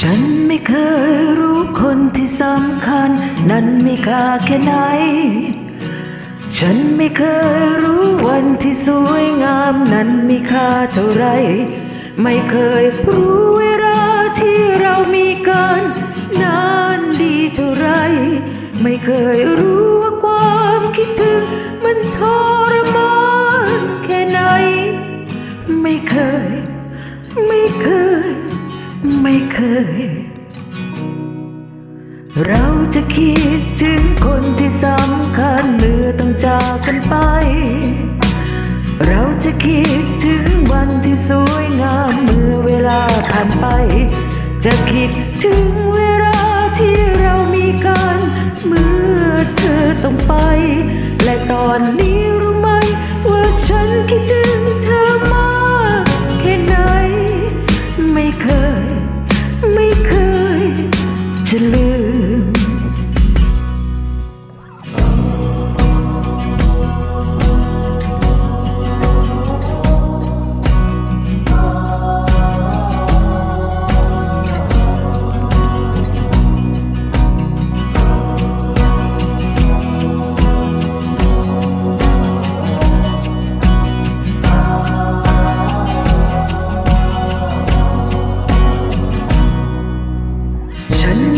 ฉันไม่เคยรู้คนที่สำคัญ นั้นมีค่าแค่ไหน ฉันไม่เคยรู้วันที่สวยงามนั้นมีค่าเท่าไร ไม่เคยรู้เวลาที่เรามีกันนานดีเท่าไร ไม่เคยรู้ว่าความคิดถึงมันทรมานแค่ไหน ไม่เคย ไม่เคย ไม่เคย เราจะคิดถึงคนที่สำคัญเมื่อต้องจากกันไป เราจะคิดถึงวันที่สวยงามเมื่อเวลาผ่านไป จะคิดถึงเวลาที่เรามีกัน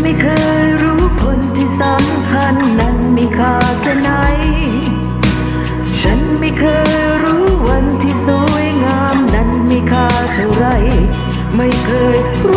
ไม่เคยรู้คนที่สำคัญนั้นมีค่าแค่ไหน ฉันไม่เคยรู้วันที่สวยงามนั้นมีค่าเท่าไร ไม่เคยรู้